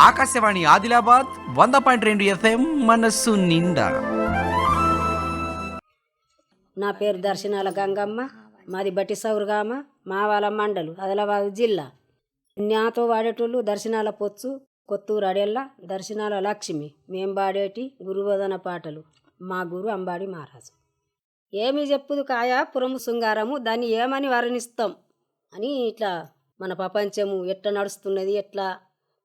ఆకాశవాణి ఆదిలాబాద్ వంద పాయింట్ రెండు ఎఫ్ఎం మనస్సు నిండా. నా పేరు దర్శనాల గంగమ్మ. మాది బట్టి సౌరుగామ మావాల మండలు ఆదిలాబాద్ జిల్లా. నాతో వాడేటోళ్ళు దర్శనాల పొచ్చు కొత్తూరు అడెల్ల దర్శనాల లక్ష్మి. మేం పాడేటి గురువదన పాటలు. మా గురు అంబాడి మహారాజు. ఏమి చెప్పుదు కాయ పురము శృంగారము దాన్ని ఏమని వర్ణిస్తాం అని ఇట్లా మన ప్రపంచము ఎట్లా నడుస్తున్నది ఎట్లా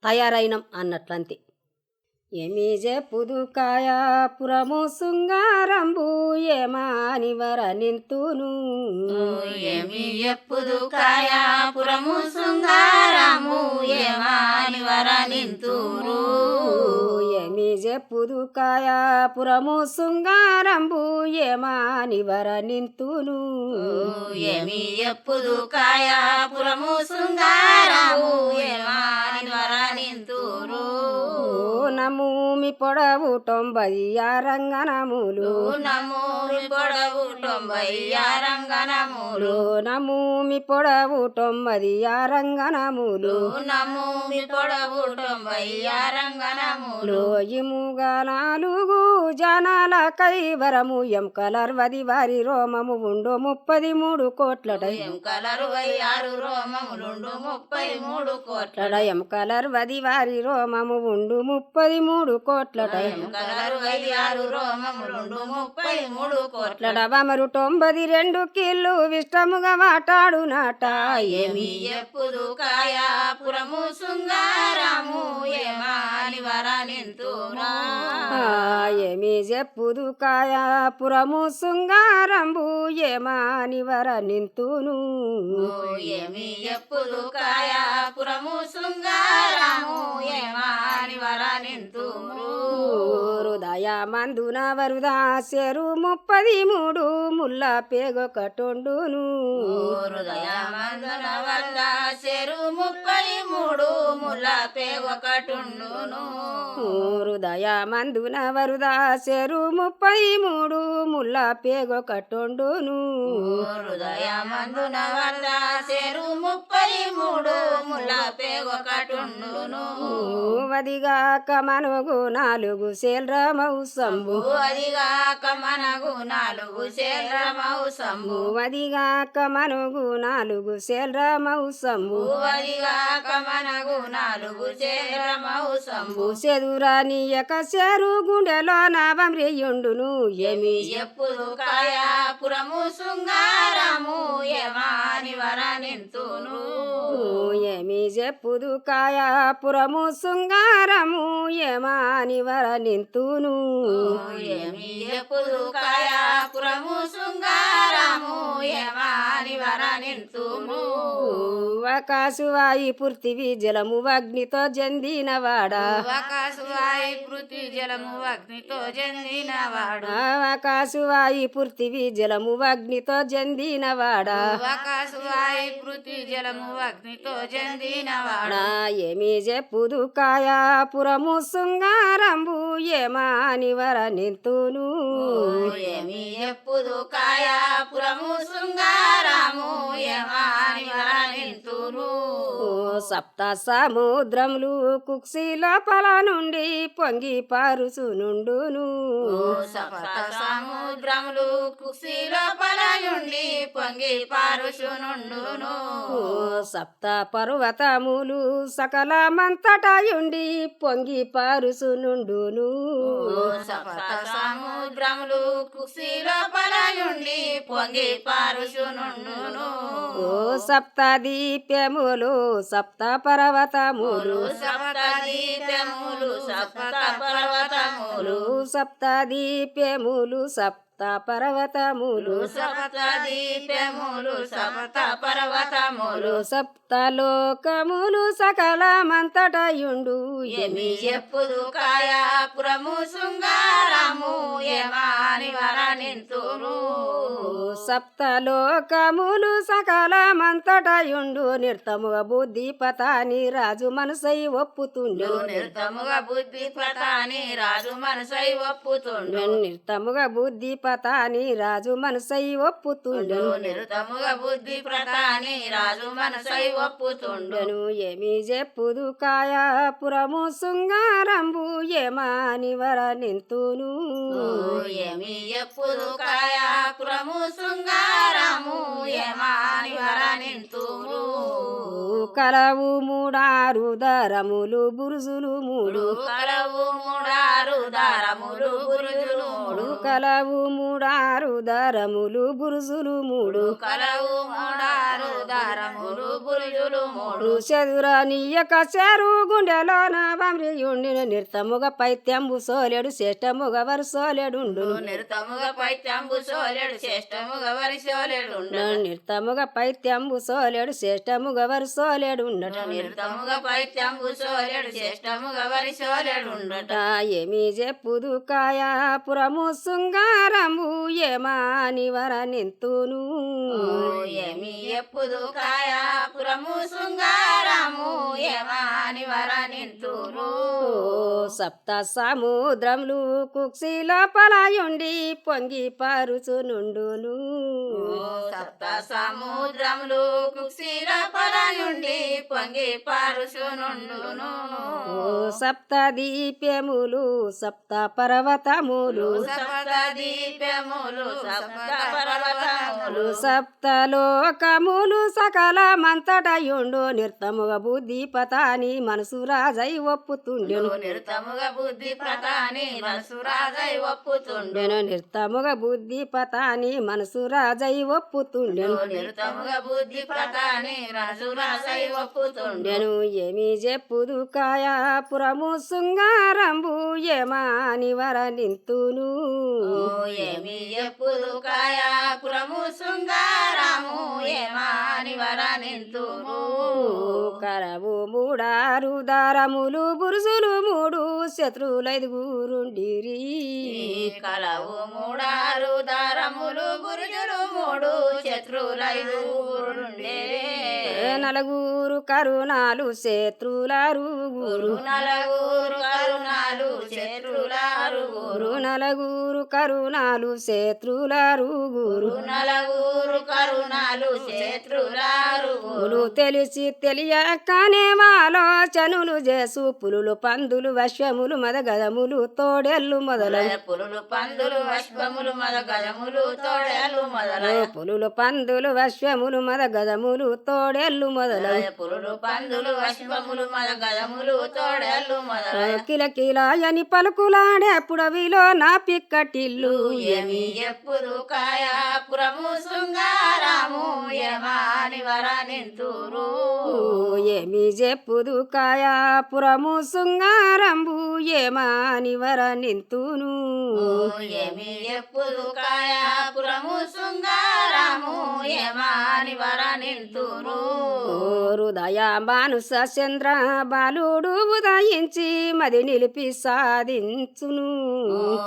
తయారైనం అన్నట్లంతే. ఏమి చెప్పుదు పురము శృంగారంబు ఏమాని నింతును? ఏమి ఎప్పుడు కాయాపురము శృంగారము ఏమాని వరనింతురు? ఏమి చెప్పుదు కాయ పురము శృంగారంబు ఏమాని వర్ణింతును ఏమి ఎప్పుడు కాయాపురము శృంగారము ఏమాని వరనింతురు? నమూమి పొడవు తొంభై రంగనములు నమూరి పొడవు తొంభై రంగనములు నమూమి పొడవు తొంభై నమూమి పొడవు తొంభై రంగనములు లోయిముగా నాలుగు జనాల కైవరము. ఎం కలర్వది వారి రోమము. ఉండు ముప్పది మూడు కోట్లటై. ఎం కలరు ఆరు రోమములుండు ముప్పై మూడు కోట్ల ఎం కలర్వది వారి రోమము. ఉండు ముప్పది మూడు కోట్లటై ఎం కలరు ఆరు రోమములుండు ముప్పై మూడు కోట్ల బమరు తొంభది రెండు కిల్లు విష్టముగా మాటాడు నాట ఏమి ఎప్పుడు కాయాపురము శృంగారము ఏమాని ఏమి చెప్పుదు కాయాపురము శృంగారంబు ఏమాని వర నింతును? ఏమి ఎప్పుడు కాయాపురము శృంగారము ఏమాని మందున వరుదా చెరు ముప్పది మూడు ముల్ల పేగొకటొండును. హృదయ మందన వల్ల చెరు ముప్పై మూడు ముల పేగొకటుండును. హృదయ మందున వరుదా చెరు ముప్పై మూడు ముల్ల పేగొకటొండును. హృదయ మందున చెరు ముప్పై మూడు ముల పేగొకటుండును. వదిగాక మనగు నాలుగు శేల్రమౌ అదిగాక మనగు నాలుగు సంభు. వదిగాక మనగు నాలుగు శేల్రమౌ అదిగాక మనగు నాలుగు శేరమౌ సంభు. చెదురానియక చెరు గుండెలో నాభమ్రియుండును ఏమి ఎప్పుడు కాయాపురము శృంగారము యమాని వరనింతును ఏమి చెప్పుదు కాయాపురము శృంగారము ఏమాని వర నింతును. ఏమి ఎప్పుడు కాయాపురము శృంగారము ఏమ వరనింతును ఆకాశవాయి పృథివీ జలము అగ్నితో జందినవాడా. ఆకాశవాయి పృథ్వీ జలము అగ్నితో చెందినవాడు ఆకాశవాయి పృథివీ జలము అగ్నితో జందినవాడా. ఆకాశవాయి పృథ్వీ జలము అగ్నితో చెందినవాడు నా ఏమి చెప్పుదు కాయాపురము శృంగారంబు ఏమాని వర నింతును. ఏమి ఎప్పుడు కాయాపురము యమాని సప్త సముద్రములు కుక్సి లోపల నుండి పొంగి పారుసునుండును సప్త సముద్రములు కుసి లోపల నుండి పొంగి పారుషునుండును సప్త పర్వతములు సకలమంతటయుండి పొంగి పారుసునుండును సప్త సముద్రములు కుసి లోపల నుండి పొంగి పారుషునుండును ఓ సప్త దీప్యములు సప్త పర్వతములు. సప్త దీపములు సప్త పర్వతములు. సప్త దీప్యములు సప్త పర్వతములు సప్త దీపములు సప్త పర్వతములు. సప్తలోకములు సకలమంతటయుండు. ఏమి ఎప్పుడు కాయాపురము శృంగారము ఏమాని వరనింతురు సప్తలోకములు సకలమంతటయుండు. నిర్తముగా బుద్ధి పతాని రాజు మనసై ఒప్పుతుండు. నిర్తముగా బుద్ధి పతాని రాజు మనసై ఒప్పుతుండు. నిర్తముగా బుద్ధి పతాని రాజు మనసై ఒప్పుతుండెను. నిరుతముగా బుద్ధి ప్రతాని రాజు మనసై ఒప్పుతుండు ఉండెను ఏమి చెప్పుదు కాయాపురము శృంగారంబు ఏమాని వర నింతును. ఏమి ఎప్పుడు కాయాపురము శృంగారము ఏమాని వర నింతురు కలవు మూడారు దరములు బురుజులు మూడు. కలవు మూడారు దారములు గురుజులు మూడు. కలవు మూడారు దరములు బురుజులు మూడు. కలవు మూడారు దారములు బురుజులు మూడు. చెదురనీయక చెరు గుండెలో నా బండ్రియుండిన నిర్తముగ పైత్యంబు సోలెడు శ్రేష్టముగ వరు సోలెడుండును. నిరుతముగా పైత్యంబు సోలెడు శ్రేష్టముగా వరి సోలెడు నిర్తముగ పైత్యంబు సోలెడు శ్రేష్టముగ వరు సోలెడుండట నిరుతముగా పైత్యంబు సోలెడు శ్రేష్టముగా వరి సోలెడు ఉండట ఏమి చెప్పుదు కాయాపురము శృంగారము ఏమాని వర నింతును ఏమి ఎప్పుడు కాయాపురము శృంగారము ఏమాని వర నింతురు సప్త సముద్రములు కుక్సిల పలాయుండి పొంగి పరుచునుండును సప్త సముద్రములు కుక్షిల పరయుండి పొంగి పారుసునుండును ఓ సప్త దీప్యములు సప్త పర్వతములు. సప్త దీపములు సప్త పర్వతములు. సప్త లోకములు సకల మంతటయుండు నిర్తముగ బుద్ధి పతాని మనసు రాజై ఒప్పుతుండెను. నిరుతముగా బుద్ధి ప్రతాని మనసురాజై ఒప్పుతుండు. నేను నిర్తముగ బుద్ధి పతాని మనసు రాజై ఒప్పుతుండెను. నిరుతముగా బుద్ధి ప్రతాని రసురాజై ఒప్పుతుండు. నేను ఏమి చెప్పుదు కాయాపురము శృంగారంబు ఏమాని వర నింతును ఏమి ఎప్పుడు కాయాపురము శృంగారము? ఏమాని వర నింతును కరవు మూడారు దారములు బురుజులు మూడు శత్రువులైదుగురుండిరి కలవు మూడారు దారములు బురుజులు మూడు శత్రులైదు నలుగురు కరుణాలు శత్రులారుగురు గురు నలుగురు కరుణాలు శత్రులారుగురు గురు నలుగురు కరుణాలు శత్రులారుగురు నలుగురు కరుణాలు శత్రులారుగురు పులు తెలిసి తెలియకనే ఆలోచనలు చేసు. పులులు పందులు వశ్యములు మదగదములు తోడెల్లు మొదలగు పులులు పందులు అశ్వములు మద గజములు తోడేలు మొదల పులులు పందులు వశ్యములు మదగదములు మొదలగు పులులు పందులు అశ్వములు గజములు కిల కిలాయని పలుకులాడే పుడవిలో నా పిక్కటిల్లు ఏమి? ఎప్పుడు కాయాపురము శృంగారము యమాని వర నింతురు. ఏమి చెప్పుదు కాయాపురము శృంగారంబు ఏమాని వర నింతును. ఏమి ఎప్పుడు కాయాపురము శృంగారము యమాని వర నింతురు హృదయ మానుస చంద్ర బాలుడు ఉదయించి మది నిలిపి సాధించును.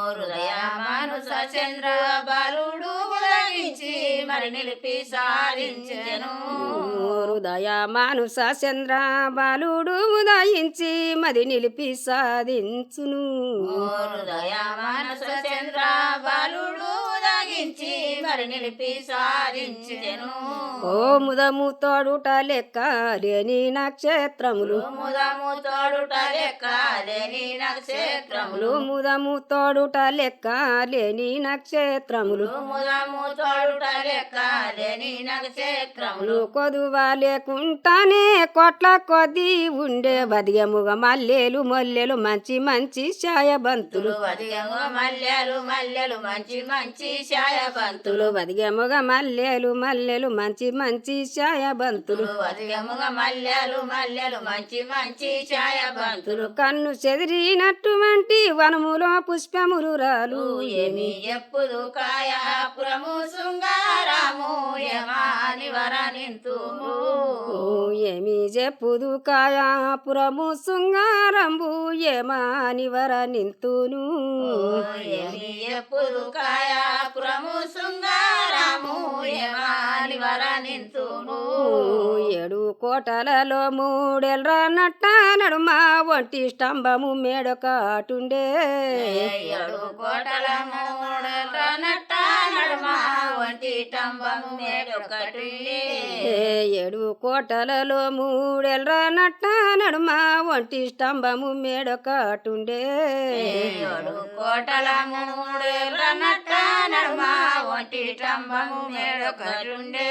హృదయ మానుస చంద్ర బాలుడు ఉదయించి మరి నిలిపి సాధించెను. హృదయ మానుస చంద్ర బాలుడు ఉదయించి మది నిలిపి సాధించును. హృదయ మానస చంద్ర బాలుడు ఉదగించి మరి నిలిపి సాధించెను. ఓ ముదము తోడుట లెక్క లేని నక్షత్రములు. ముదము తోడుట లెక్క లేని నక్షత్రములు. ముదము తోడుట లెక్క లేని నక్షత్రములు. ముదము తోడుట లెక్క లేని నక్షత్రములు. కొదువా లేకుంటానే కొట్ల కొద్ది ఉండే బదిగముగ మల్లెలు మొల్లెలు మంచి మంచి ఛాయబంతులు వదిగము మల్లెలు మల్లెలు మంచి మంచి ఛాయబంతులు బదిగముగ మల్లెలు మల్లెలు మంచి మంచి ఛాయబంతులు. వదిగముగ మల్లెలు మల్లెలు మంచి మంచి ఛాయబంతులు. కన్ను చెదిరినటువంటి వనములో పుష్పములు రాలు. ఏమి ఎప్పుడు కాయాపురము శృంగారము యమాని వర నింతుము ఓ ఏమి చెప్పుదు కాయాపురము శృంగారంబు ఏమాని వర నింతును ఏమి ఎప్పుడు కాయాపురము శృంగారము ఏడు కోటలలో మూడెల్ర నట్ట నడుమ ఒంటి స్తంభము మేడొకటుండే. ఏడు కోటల మూడల నట్ట నడుమ వంటి ఏడు కోటలలో మూడెల్ర నట్ట నడుమ ఒంటి స్తంభము మేడొకటుండే. ఏడు కోటల మూడేళ్ళ నట్ట నడుమ వంటి టంబము మేడొకటుండే.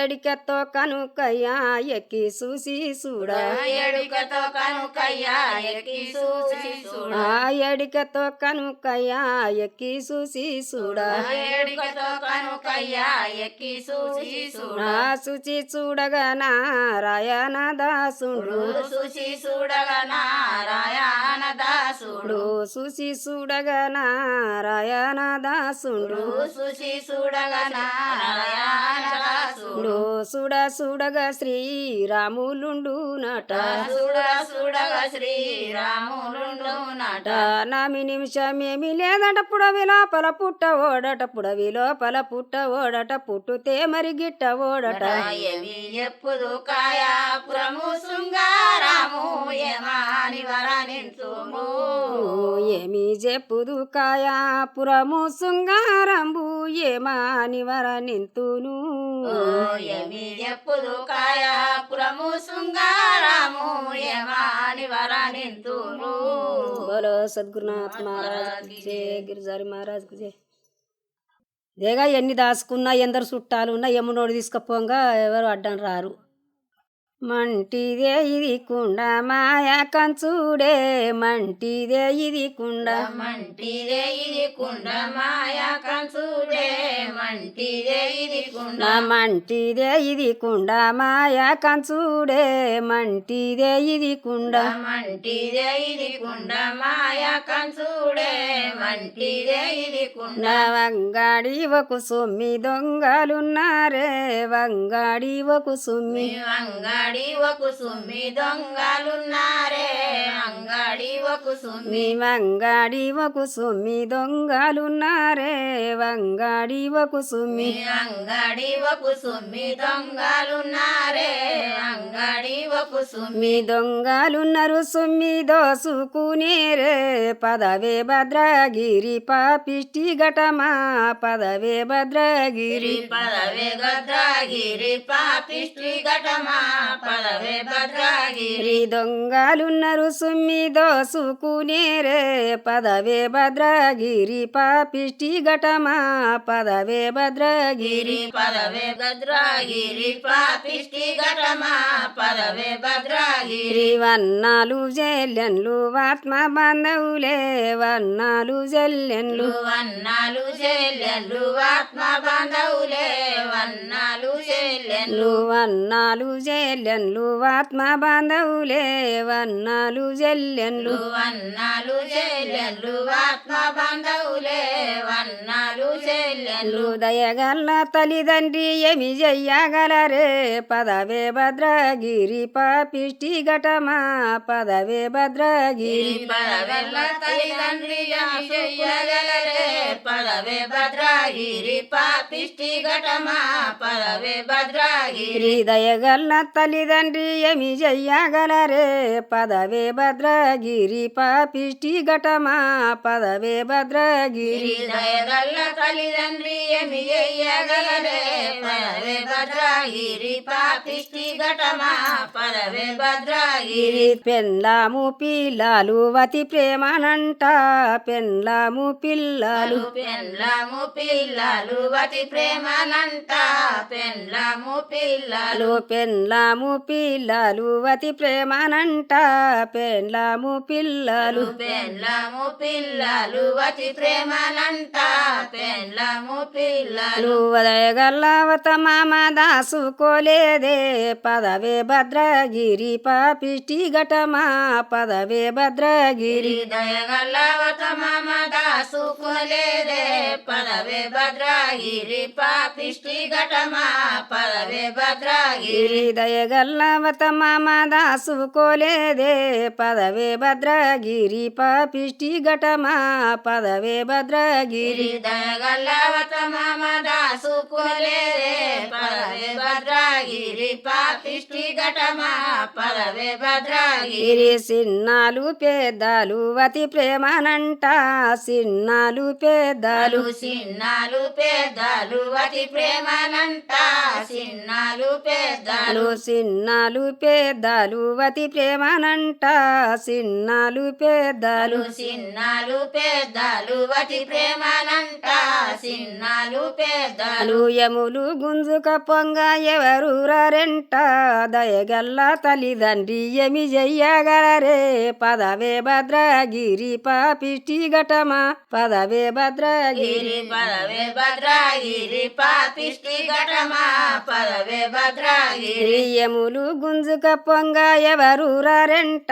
ఏడికతో కనుకయ్యా ఎక్కి చూసి చూడా. ఎడుకతో కనుకయ్యా ఎక్కి చూసి చూడ. ఆ ఏడికతో కనుకయ్యా ఎక్కి చూసి చూడా. ఎడుకతో కనుకయ్యా ఎక్కి చూసి చూడ శుచి చూడగా నారాయణ దాసుడు చూసి చూడగా నారాయణ దాసుడు శుచి చూడగా నారాయణ దాసుడు చూసి చూడగా నారాయణ దాసుడు చూడ చూడగా శ్రీరాములుండు నట. చూడ చూడగా శ్రీరాములుండు నట. నామి నిమిషమేమి లేదట పుడవి లోపల పుట్ట ఓడట పుడవి లోపల పుట్ట ఓడట పుట్టుతే మరి గిట్ట ఓడట. ఎప్పుడు కాయాపురము శృంగారాము ఏమి చెప్పుదు కాయాపురము శృంగారంబు ఏమాని వర నింతును ఓ ఏమి ఎప్పుడు కాయాపురము శృంగారాము ఏమాని వరనింతును. బోలో సద్గురునాథ్ మహారాజ్ గిరిజారి మహారాజ్ జే. దేగా ఎన్ని దాచుకున్నా ఎందరు చుట్టాలు ఉన్నా ఎమ్మనోడు తీసుకపోగా ఎవరు అడ్డం రారు. మంటిదే ఇది కుండ మాయ కంచుడే మంటిదే ఇది కుండ. మంటిదే ఇది కుండ మాయా కంచుడే మంటిదే ఇది కుండ. మంటిదే ఇది కుండ మాయ కంచుడే మంటిదే ఇది కుండ. మంటిదే ఇది కుండ మాయా కంచుడే మంటిదే ఇది కుండ. వంగాడి ఒక సొమ్మి దొంగలున్నారే వంగాడి ఒక సొమ్మి అంగడి ఒక సుమ్మి దొంగలున్నారే అంగడి ఒక సుమ్మి వంగాడి ఒక సొమ్మి దొంగలున్నారే వంగాడి ఒక సొమ్మి అంగడి ఒక సుమ్మి దొంగలున్నారే అంగడి ఒక సుమ్మి దొంగలున్నారు సొమ్మి దోసుకునేరే పదవే భద్రగిరి పాపిష్టి ఘటమా పదవే భద్రగిరి పదవే భద్రగిరి పాపిష్టి ఘటమా పదవే భద్రగిరి గిరి దొంగలున్నారు సుమ్మి దోసుకునేరే పదవే భద్రగిరి పాపిష్టి ఘటమా పదవే భద్రగిరి పదవే భద్రగిరి పాపిష్టి ఘటమా పదవే భద్రగిరి గిరి వన్నాలు జల్లెన్లు ఆత్మ బాంధవులే వన్నాలు జల్లెన్లు వన్నాలు చెల్లెళ్ళు ఆత్మ బాంధవులే వన్నాలు చెల్లెళ్ళు వన్నాలు జల్లెన్లు ఆత్మ బాంధవులే వన్నాలు జల్లెన్లు. వన్నాలు చెల్లెళ్ళు ఆత్మ బాంధవులే వన్నాలు చెల్లెళ్ళు దయగల్ల తల్లిదండ్రి ఏమి చెయ్యగలరే పదవే భద్రగిరి పాపిష్టి ఘటమా? పదవే భద్రగిరి. పదవెల్ల తల్లిదండ్రి చెయ్యగలరే పదవే భద్రగిరి పాపిష్టి ఘటమా? పదవే భద్రగిరి. గిరి దయగల్ల తల్లిదండ్రి ఏమి చెయ్యగలరే? పదవే భద్రగిరి పాపిష్టి ఘటమా? పదవే భద్రగిరి దయగల్ల తల్లిదండ్రి ఏమి చెయ్యగలరే? పదవే భద్రగిరి పాపిష్టి ఘటమా? పదవే భద్రగిరి గిరి పెళ్ళాము పిల్లలు వతి ప్రేమనంట. పెళ్ళాము పిల్లలు పెళ్ళము పిల్లలు వతి ప్రేమనంట. పెళ్ళము పిల్లలు పెళ్ళాము పిల్లలు వతి ప్రేమనంట. పెళ్ళాము పిల్లలు. పెళ్ళము పిల్లలు వతి ప్రేమనంట. పెళ్ళము పిల్లలు. ఉదయగల్లవత మామ దాసుకోలేదే పదవే భద్రగిరి పాపిష్టి ఘటమా. పదవే భద్రగిరి. దయగల్లవత మమ దాసుకులేదే పదవే భద్రగిరి పాపిష్టి ఘటమా. పదవే భద్రగిరి. గిరి దయగల్లవత మామ దాసుకోలేదే పదవే భద్రగిరి పాపిష్టి ఘటమా. పదవే భద్రగిరి దయగల్లవత మామ దాసుకులేరే పదవే భద్రగిరి పాపిష్టి ఘటమా. పదవే భద్రగిరి గిరి సిన్నాలు పెద్దలు అతి ప్రేమనంట. సిన్నాలు పెద్దలు సిన్నాలు పెద్దలు అతి ప్రేమనంట. సిన్నాలు పెద్దలు సిన్నాలు పెద్దలు అతి ప్రేమనంట. సిన్నాలు పెద్దలు సిన్నాలు పెద్దలు అతి ప్రేమనంట. సిన్నాలు పెద్దలు యములు గుంజుక పొంగ ఎవరు రారెంట. దయగల్ల తల్లిదండ్రి ఏమి చెయ్యగలరే. పదవే భద్రగిరి పాపిష్టి ఘటమా. పదవే భద్రగిరి గిరి పదవే భద్రగిరి పాపిష్టి ఘటమా. పదవే భద్రగిరి యములు గుంజుక పొంగ ఎవరు రారెంట?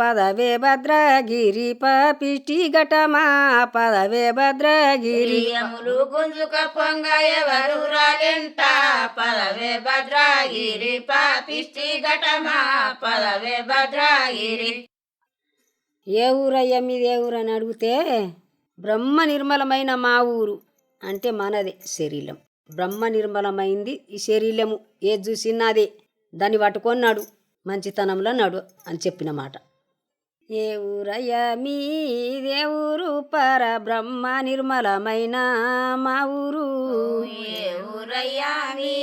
పదవే భద్రగిరి పాపిష్టి ఘటమా? పదవే భద్రగిరి గిరియములు గుంజుక పొంగ ఎవరు రాలెంట పదవే భద్రగిరి పాపిష్టి ఘటమా? పదవే భద్రగిరి. ఏ ఊరయ్యా మీది? ఏ ఊరు అని అడిగితే బ్రహ్మ నిర్మలమైన మా ఊరు అంటే మనదే శరీరం. బ్రహ్మ నిర్మలమైంది ఈ శరీరము. ఏ చూసినాదే దాన్ని పట్టుకొన్నాడు మంచితనంలో నడు అని చెప్పిన మాట. ఏ ఊరయ్యా మీదే ఊరు పర బ్రహ్మ నిర్మలమైన మా ఊరు. ఏ ఊరయ్యా మీ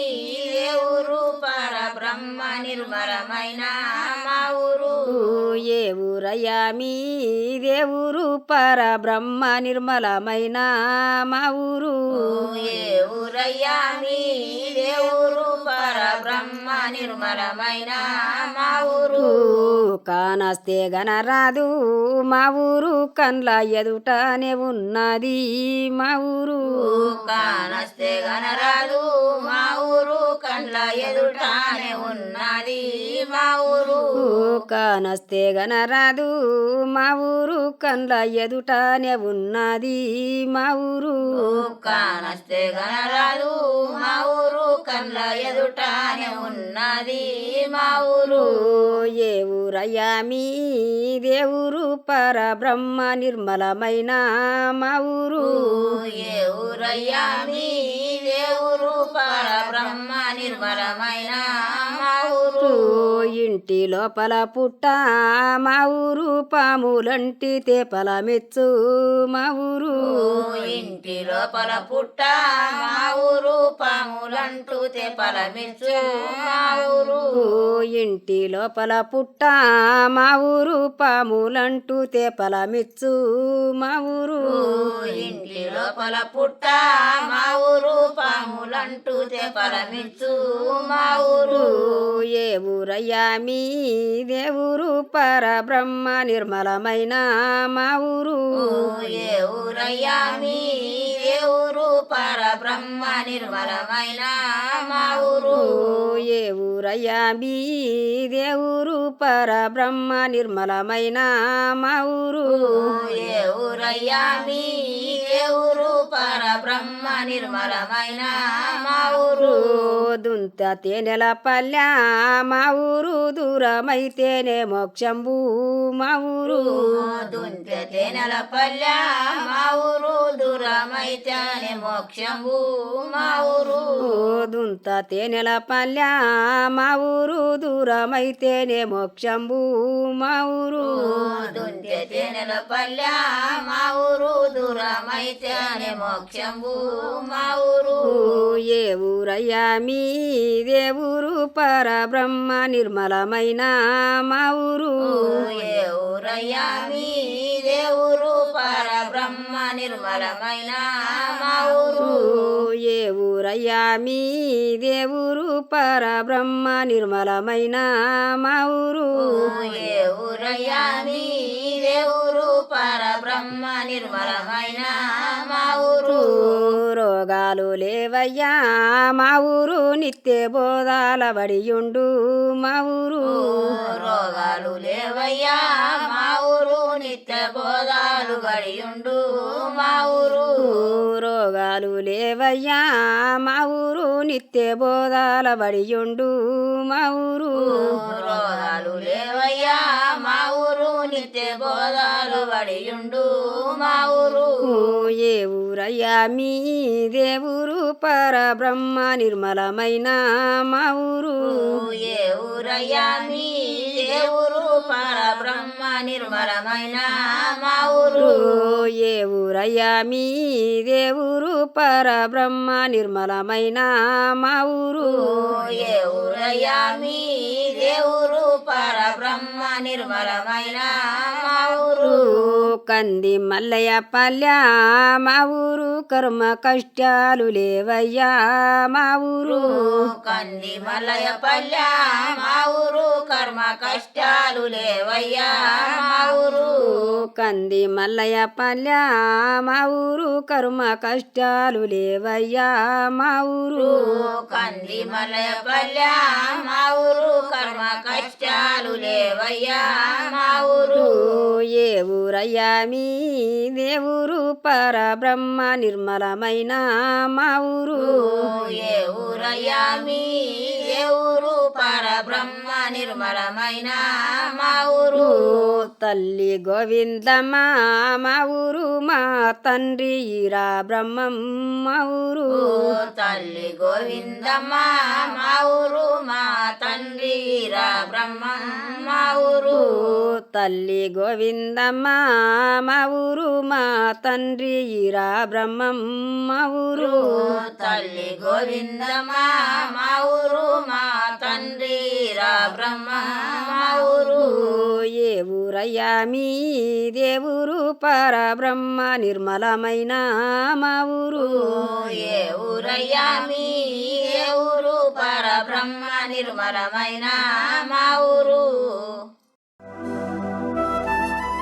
ఏ ఊరు పర బ్రహ్మ నిర్మలమైన ఏ ఊరయ్యా మీదే ఊరు పర బ్రహ్మ నిర్మలమైన మా ఊరు. ఏ ఊరయ్యా మీ ఏ ఊరు పర బ్రహ్మ నిర్మలమైన మా ఊరు. కానస్తే గనరాదు మా ఊరు కండ్ల ఎదుటనే ఉన్నది మా ఊరు. కానస్తే గనరాదు మా ఊరు కండ్ల ఎదుటానే ఉన్నది మా ఊరు. కానస్తే గనరాదు మా ఊరు కండ్ల ఎదుటనే ఉన్నది మా ఊరు. కానస్తే మా ఊరు కండ్ల ఎదుటానే ఉన్నది మా ఊరు. ఏ ఊరయ్యా మీదే ఊరు పర బ్రహ్మ నిర్మలమైన మా ఊరు. ఏ ఊరయ్యా మీ ఏ ఊరు పర బ్రహ్మ నిర్మలమైన మా ఇంటి లోపల పుట్ట మా ఊరు పాములంటి తేపల మెచ్చు మా ఊరు. ఇంటి లోపల పుట్ట మా ఊరు పాములంటూ తెపల మిచ్చు మా ఊరు. ఇంటి లోపల పుట్ట మా ఊరు పాములంటూ తేపల మెచ్చు మా ఊరు. లోపల పుట్ట మా ఊరు పాములంటూ తెపల మిచ్చు మా ఊరు. ఏ ఊరయ్యా మీదే ఊరు పర బ్రహ్మ నిర్మలమైన మా ఊరు. ఏ ఊరయ్యా మీ ఏ ఊరు పర బ్రహ్మ నిర్మలమైన మా ఊరు. ఏ ఊరయ్యా మీదే ఊరు పర బ్రహ్మ నిర్మలమైన మా ఊరు. ఏ ఊరయ్యా మీ ఏ ఊరు పర బ్రహ్మ నిర్మలమైన మా ఊరు. దుంత తేనెల పల్లె మా ఊరు దూరమైతేనే మోక్షంబు మా ఊరు. దుంతె తేనెల పల్లె మా ఊరు దూరమైతేనే మోక్షము మా ఊరు. దుంత తేనెల పల్లె మా ఊరు దూరమైతేనే మోక్షంబు మా ఊరు. దుంతె తేనెల పల్లె మా ఊరు దూరమైతేనే మోక్షము మా ఊరు ఏ ఊరయ్యా మీదే ఊరు పర బ్రహ్మ నిర్మలమైన మా ఊరు ఏ ఊరయ్యా మీ ఊరు పర బ్రహ్మ నిర్మలమైన మా ఊరు ఏ ఊరయ్యా మీదే ఊరు పర బ్రహ్మ నిర్మలమైన మా ఊరు ఏ ఊరయ్యా మీ ఊరు పర బ్రహ్మ నిర్మలమైన. ఊరు రోగాలు లేవయ్యా. మా ఊరు నిత్య బోధాల బడియుండు మా ఊరు రోగాలు లేవయ్యా. మా ఊరు నిత్య బోధాలు గడియుండు మా ఊరు రోగాలు లేవయ్యా. మా ఊరు నిత్య బోధాల బడియుండు మా ఊరు రోగాలు లేవయ్యా. మా ఊరు నిత్య బోధాలు వడియుండు. మా ఊరు ఏ ఊరయ్యా మీ దేవురు పరబ్రహ్మ నిర్మలమైన మా ఊరు. ఏ ఊరయ్యా మీ దేవురు పరబ్రహ్మ నిర్మలమైన మా ఊరు. ఏ ఊరయ్యా మీ దేవురు పరబ్రహ్మ నిర్మలమైన మా ఊరు. ఏ ఊరయ్యా మీ దేవురు పరబ్రహ్మ నిర్మలమైన మా ఊరు. కంది మల్లయ్య పల్లె మా ఊరు. కర్మ కష్టాలు లేవయ్యా మా ఊరు. కంది మలయ పల్లె మా ఊరు. కర్మ కష్టాలు లేవయ్యా మా ఊరు కంది మల్లయ్య పల్లె మా ఊరు కర్మ కష్టాలు లేవయ్యా మా ఊరు. కంది మలయ పల్లె మా ఊరు కర్మ కష్టాలు లేవయ్యా మా ఊరు. ఏ ఊరయ్యా మీ దేవురు పరబ్రహ్మ నిర్మలమైన మా ఊరు. ఏ ఊరయ్యా మీ ఏ ఊరు పరబ్రహ్మ నిర్మలమైన మా ఊరు. తల్లి గోవిందమ్మ మా ఊరు మా తండ్రి ఈరా బ్రహ్మం ఊరు. తల్లి గోవిందమ్మ మా ఊరు మా తండ్రి రా బ్రహ్మ ఊరు. తల్లి గోవిందమ్మ మా ఊరు మా తండ్రి ఈరా బ్రహ్మం మా ఊరు తల్లి గోవిందమ్మ మా ఊరు మా తండ్రి రా బ్రహ్మ ఊరు. ఏ ఊరయ్యా మీ దేవురు పరబ్రహ్మ నిర్మలమైన మా ఊరు. ఏ ఊరయ్యా మీ ఏ ఊరు పరబ్రహ్మ నిర్మలమైన మా ఊరు.